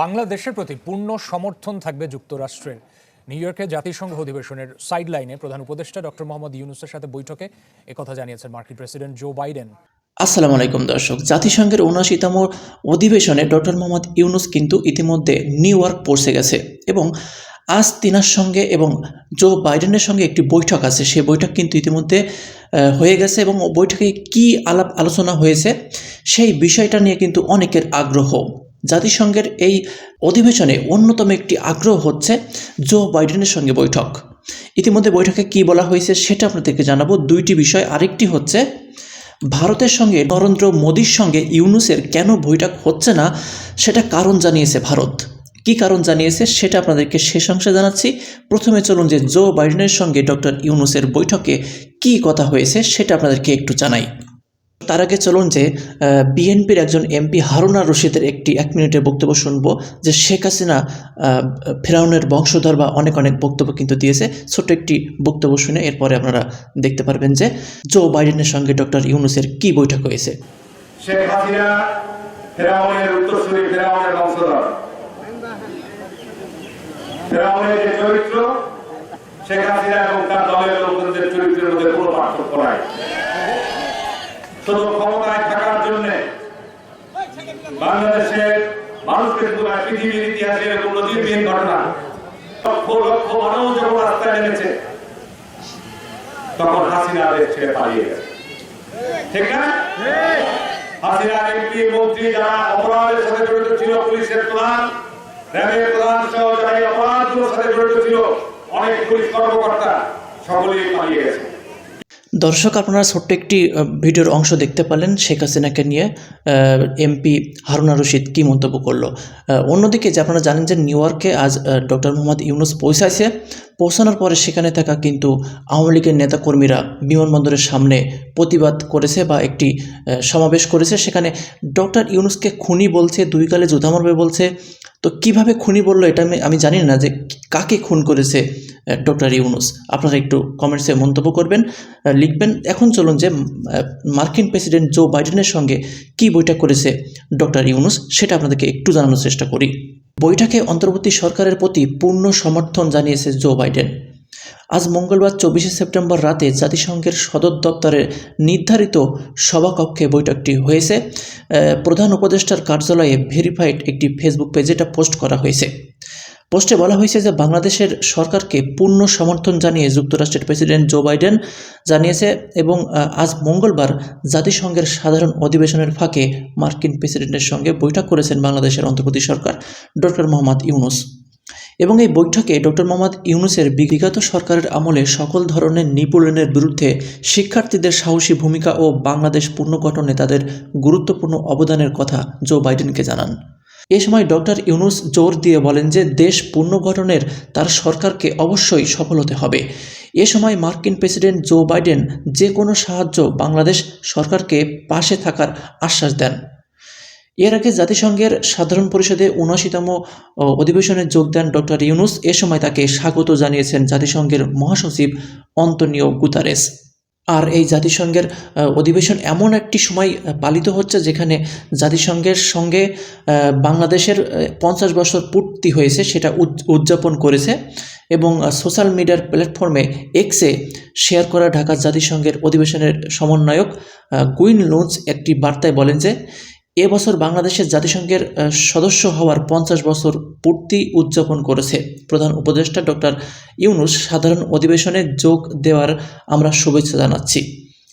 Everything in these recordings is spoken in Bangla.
বাংলাদেশের প্রতি পূর্ণ সমর্থন থাকবে যুক্তরাষ্ট্রের। নিউ ইয়র্কে জাতিসংঘ অধিবেশনের সাইডলাইনে প্রধান উপদেষ্টা ডক্টর মোহাম্মদ ইউনুসের সাথে বৈঠকে একথা জানিয়েছেন মার্কিন প্রেসিডেন্ট জো বাইডেন। আসসালামু আলাইকুম দর্শক, জাতিসংঘের উনআশিতম অধিবেশনে ডক্টর মোহাম্মদ ইউনুস কিন্তু ইতিমধ্যে নিউ ইয়র্ক পৌঁছে গেছে এবং আজ তিনার সঙ্গে এবং জো বাইডেনের সঙ্গে একটি বৈঠক আছে। সেই বৈঠক কিন্তু ইতিমধ্যে হয়ে গেছে এবং বৈঠকে কি আলাপ আলোচনা হয়েছে সেই বিষয়টা নিয়ে কিন্তু অনেকের আগ্রহ। জাতিসংঘের এই অধিবেশনে অন্যতম একটি আগ্রহ হচ্ছে জো বাইডেনের সঙ্গে বৈঠক। ইতিমধ্যে বৈঠকে কি বলা হয়েছে সেটা আপনাদেরকে জানাব। দুইটি বিষয়। আরেকটি হচ্ছে, ভারতের সঙ্গে নরেন্দ্র মোদীর সঙ্গে ইউনুসের কেন বৈঠক হচ্ছে না, সেটা কারণ জানিয়েছে ভারত। কি কারণ জানিয়েছে সেটা আপনাদেরকে শেষ অংশে জানাচ্ছি। প্রথমে চলুন যে জো বাইডেনের সঙ্গে ডক্টর ইউনুসের বৈঠকে কি কথা হয়েছে সেটা আপনাদেরকে একটু জানাই। তার আগে চলুন যে বিএনপির একজন এমপি হারুনা রশিদের একটি এক মিনিটের বক্তব্য শুনব, যে শেখ হাসিনা ফেরাউনের বংশধর বা অনেক অনেক বক্তব্য কিন্তু দিয়েছে। ছোট্ট একটি বক্তব্য শুনে এরপরে আপনারা দেখতে পারবেন যে, জো বাইডেনের সঙ্গে ডক্টর ইউনুসের কি বৈঠক হয়েছে। চরিত্র, শেখ হাসিনা এবং তার দলের লোকজনদের চরিত্রের মধ্যে কোনো পার্থক্য নাই শুধু ক্ষমতায় থাকার জন্য বাংলাদেশের মানুষকে পুরো পৃথিবীর ইতিহাসে এরকম নজিরবিহীন ঘটনা। লক্ষ লক্ষ মানুষ যখন রাস্তায় নেমেছে, তখন হাসিনা দেশ ছেড়ে পালিয়ে গেছে। ঠিক না? ছিল, অনেক পুলিশ কর্মকর্তা সকলেই পালিয়ে গেছে। দর্শক, আপনারা ছোট্ট একটি ভিডিওর অংশ দেখতে পারলেন শেখ হাসিনাকে নিয়ে এমপি হারুনা রশিদ কী মন্তব্য করল। অন্যদিকে যে আপনারা জানেন যে নিউ ইয়র্কে আজ ডক্টর মোহাম্মদ ইউনুস পৌঁছাইছে। পৌঁছানোর পরে সেখানে থাকা কিন্তু আওয়ামী লীগের নেতাকর্মীরা বিমানবন্দরের সামনে প্রতিবাদ করেছে বা একটি সমাবেশ করেছে। সেখানে ডক্টর ইউনুসকে খুনি বলছে, দুই গালে জুতা মারবে বলছে। তো কীভাবে খুনি বলল এটা আমি জানি না যে কাকে খুন করেছে ডক্টর ইউনুস? আপনারা একটু কমেন্টসে মন্তব্য করবেন লিখবেন। এখন চলুন যে মার্কিন প্রেসিডেন্ট জো বাইডেনের সঙ্গে কি বৈঠক করেছে ডক্টর ইউনুস, সেটা আপনাদেরকে একটু জানানোর চেষ্টা করি। বৈঠকে অন্তর্বর্তী সরকারের প্রতি পূর্ণ সমর্থন জানিয়েছে জো বাইডেন। আজ মঙ্গলবার চব্বিশে সেপ্টেম্বর রাতে জাতিসংঘের সদর দপ্তরের নির্ধারিত সভাকক্ষে বৈঠকটি হয়েছে। প্রধান উপদেষ্টার কার্যালয়ে ভেরিফাইড একটি ফেসবুক পেজে এটা পোস্ট করা হয়েছে। পোস্টে বলা হয়েছে যে বাংলাদেশের সরকারকে পূর্ণ সমর্থন জানিয়ে যুক্তরাষ্ট্রের প্রেসিডেন্ট জো বাইডেন জানিয়েছে এবং আজ মঙ্গলবার জাতিসংঘের সাধারণ অধিবেশনের ফাঁকে মার্কিন প্রেসিডেন্টের সঙ্গে বৈঠক করেছেন বাংলাদেশের অন্তর্বর্তী সরকার, ডক্টর মোহাম্মদ ইউনুস। এবং এই বৈঠকে ডক্টর মোহাম্মদ ইউনুসের বিগত সরকারের আমলে সকল ধরনের নিপীড়নের বিরুদ্ধে শিক্ষার্থীদের সাহসী ভূমিকা ও বাংলাদেশ পুনর্গঠনে তাদের গুরুত্বপূর্ণ অবদানের কথা জো বাইডেনকে জানান। এ সময় ডক্টর ইউনুস জোর দিয়ে বলেন যে দেশ পুনর্গঠনের তার সরকারকে অবশ্যই সফল হতে হবে। এ সময় মার্কিন প্রেসিডেন্ট জো বাইডেন যে কোনো সাহায্য বাংলাদেশ সরকারকে পাশে থাকার আশ্বাস দেন। এর আগে জাতিসংঘের সাধারণ পরিষদে উনআশিতম অধিবেশনে যোগ দেন ডক্টর ইউনুস। এ সময় তাকে স্বাগত জানিয়েছেন জাতিসংঘের মহাসচিব অন্তনিও গুতারেস। আর এই জাতিসংঘের অধিবেশন এমন একটি সময় পালিত হচ্ছে যেখানে জাতিসংঘের সঙ্গে বাংলাদেশের পঞ্চাশ বছর পূর্তি হয়েছে, সেটা উদ- উদযাপন করেছে এবং সোশ্যাল মিডিয়ার প্ল্যাটফর্মে এক্সে শেয়ার করা ঢাকা জাতিসংঘের অধিবেশনের সমন্বয়ক গুইন লুন্স একটি বার্তায় বলেন যে এবছর বাংলাদেশের জাতিসংঘের সদস্য হওয়ার পঞ্চাশ বছর পূর্তি উদযাপন করেছে। প্রধান উপদেষ্টা ডক্টর ইউনুস সাধারণ অধিবেশনে যোগ দেওয়ার আমরা শুভেচ্ছা জানাচ্ছি।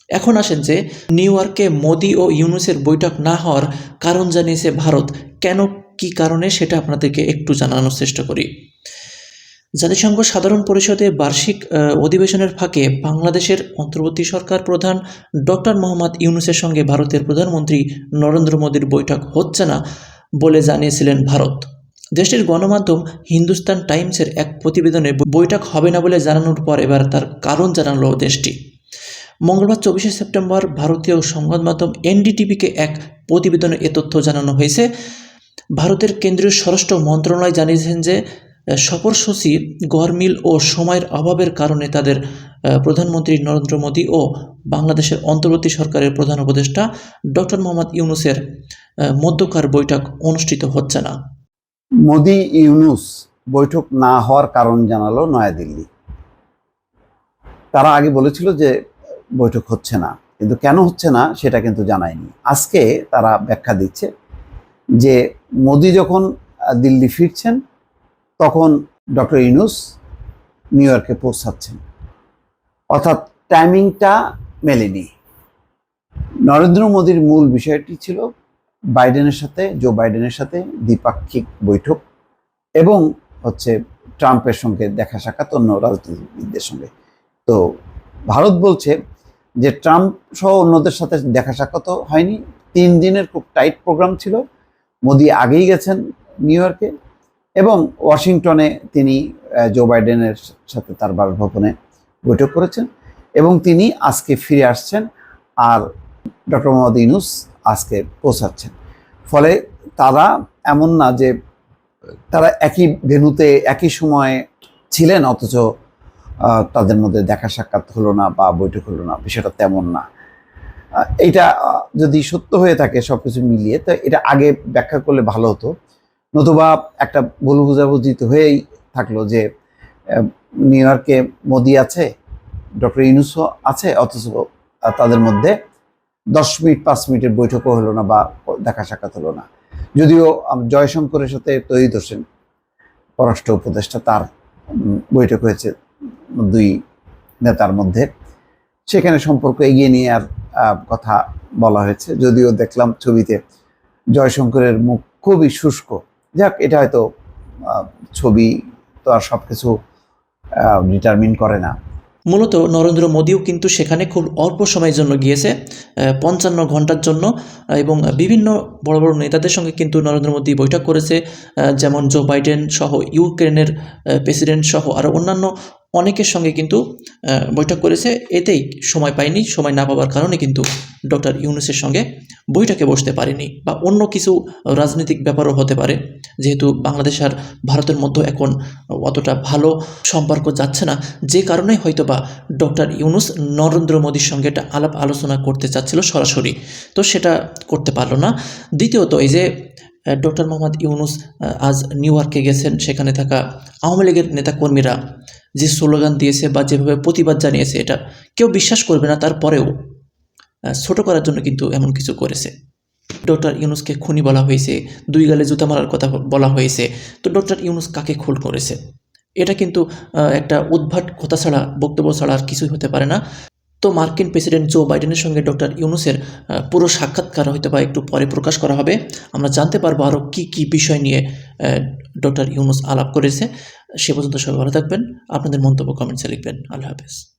এখন আসেন যে, নিউ ইয়র্কে মোদি ও ইউনুসের বৈঠক না হওয়ার কারণ জানিয়েছে ভারত। কেন, কি কারণে সেটা আপনাদেরকে একটু জানানোর চেষ্টা করি। জাতিসংঘ সাধারণ পরিষদে বার্ষিক অধিবেশনের ফাঁকে বাংলাদেশের অন্তর্বর্তী সরকার প্রধান ডক্টর মোহাম্মদ ইউনুসের সঙ্গে ভারতের প্রধানমন্ত্রী নরেন্দ্র মোদীর বৈঠক হচ্ছে না বলে জানিয়েছিলেন ভারত। দেশটির গণমাধ্যম হিন্দুস্তান টাইমসের এক প্রতিবেদনে বৈঠক হবে না বলে জানানোর পর এবার তার কারণ জানালো দেশটি। মঙ্গলবার চব্বিশে সেপ্টেম্বর ভারতীয় সংবাদ মাধ্যম এনডিটিভিকে এক প্রতিবেদনে এ তথ্য জানানো হয়েছে। ভারতের কেন্দ্রীয় স্বরাষ্ট্র মন্ত্রণালয় জানিয়েছেন যে সফরসূচি গরমিল ও সময়ের অভাবের কারণে তাদের প্রধানমন্ত্রী নরেন্দ্র মোদী ও বাংলাদেশের অন্তর্বর্তী সরকারের প্রধান উপদেষ্টা ডক্টর মোহাম্মদ ইউনুসের মধ্যকার বৈঠক অনুষ্ঠিত হচ্ছে না। মোদি ইউনুস বৈঠক না হওয়ার কারণ জানালো নয়াদিল্লি। তারা আগে বলেছিল যে বৈঠক হচ্ছে না, কিন্তু কেন হচ্ছে না সেটা কিন্তু জানায়নি। আজকে তারা ব্যাখ্যা দিচ্ছে যে মোদি যখন দিল্লি ফিরছেন তখন ডক্টর ইউনুস নিউ ইয়র্কে পৌঁছাচ্ছেন। অর্থাৎ টাইমিংটা মেলেনি। নরেন্দ্র মোদীর মূল বিষয়টি ছিল বাইডেনের সাথে, জো বাইডেনের সাথে দ্বিপাক্ষিক বৈঠক এবং হচ্ছে ট্রাম্পের সঙ্গে দেখা সাক্ষাৎ অন্য রাজনীতিবিদদের সঙ্গে। তো ভারত বলছে যে ট্রাম্প সহ অন্যদের সাথে দেখা সাক্ষাৎও হয়নি। তিন দিনের খুব টাইট প্রোগ্রাম ছিল। মোদি আগেই গেছেন নিউ ইয়র্কে। এবং ওয়াশিংটনে তিনি জো বাইডেনের সাথে তার বাসভবনে বৈঠক করেছেন এবং তিনি আজকে ফিরে আসছেন আর ডক্টর মোহাম্মদ ইউনুস আজকে পৌঁছাচ্ছেন। ফলে তারা এমন না যে তারা একই ভেনুতে একই সময়ে ছিলেন, অথচ তাদের মধ্যে দেখা সাক্ষাৎ হলো না বা বৈঠক হলো না, বিষয়টা তেমন না। এইটা যদি সত্য হয়ে থাকে সব কিছু মিলিয়ে, তো এটা আগে ব্যাখ্যা করলে ভালো হতো। নতুবা একটা ভুল বুঝাবুঝি তো হয়েই থাকল যে নিউ ইয়র্কে মোদি আছে, ডক্টর ইউনুসও আছে, অথচ তাদের মধ্যে দশ মিনিট, পাঁচ মিনিটের বৈঠকও হলো না বা দেখা সাক্ষাৎ হলো না। যদিও জয়শঙ্করের সাথে তৈরি হোসেন পররাষ্ট্র উপদেষ্টা, তার বৈঠক হয়েছে দুই নেতার মধ্যে। সেখানে সম্পর্ক এগিয়ে নিয়ে আর কথা বলা হয়েছে। যদিও দেখলাম ছবিতে জয়শঙ্করের মুখ খুবই শুষ্ক। যাক, এটা হয়তো ছবি তো আর সব কিছু ডিটারমিন করে না। মূলত নরেন্দ্র মোদীও কিন্তু সেখানে খুব অল্প সময়ের জন্য গিয়েছে পঞ্চান্ন ঘণ্টার জন্য এবং বিভিন্ন বড় বড় নেতাদের সঙ্গে কিন্তু নরেন্দ্র মোদী বৈঠক করেছে যেমন জো বাইডেন সহ ইউক্রেনের প্রেসিডেন্ট সহ আরও অন্যান্য অনেকের সঙ্গে কিন্তু বৈঠক করেছে। এতেই সময় পায়নি সময় না পাওয়ার কারণে কিন্তু ডক্টর ইউনুসের সঙ্গে বৈঠকে বসতে পারেনি বা অন্য কিছু রাজনৈতিক ব্যাপারও হতে পারে। যেহেতু বাংলাদেশ আর ভারতের মধ্যে এখন অতটা ভালো সম্পর্ক যাচ্ছে না, যে কারণে হয়তো বা ডক্টর ইউনুস নরেন্দ্র মোদীর সঙ্গে একটা আলাপ আলোচনা করতে চাচ্ছিল সরাসরি। তো সেটা করতে পারল না। দ্বিতীয়ত এই যে ডক্টর মোহাম্মদ ইউনুস আজ নিউ ইয়র্কে গেছেন। সেখানে থাকা আওয়ামী লীগের নেতাকর্মীরা যে স্লোগান দিয়েছে বা যেভাবে প্রতিবাদ জানিয়েছে এটা কেউ বিশ্বাস করবে না, তারপরেও ছোট করার জন্য কিন্তু এমন কিছু করেছে। ডক্টর ইউনুসকে খুনি বলা হয়েছে, দুই গালে জুতা মারার কথা বলা হয়েছে, তো ডক্টর ইউনুস কাকে খুন করেছে? এটা কিন্তু একটা উদ্ভাট কথা ছাড়া, বক্তব্য ছাড়া আর কিছুই হতে পারে না। তো মার্কিন প্রেসিডেন্ট জো বাইডেনের সঙ্গে ডক্টর ইউনুসের পুরো সাক্ষাৎকার হয়তো বা একটু পরে প্রকাশ করা হবে। আমরা জানতে পারব আরও কী কী বিষয় নিয়ে ডক্টর ইউনুস আলাপ করেছে। সে পর্যন্ত সবাই ভালো থাকবেন। আপনাদের মন্তব্য কমেন্টসে লিখবেন। আল্লাহ হাফেজ।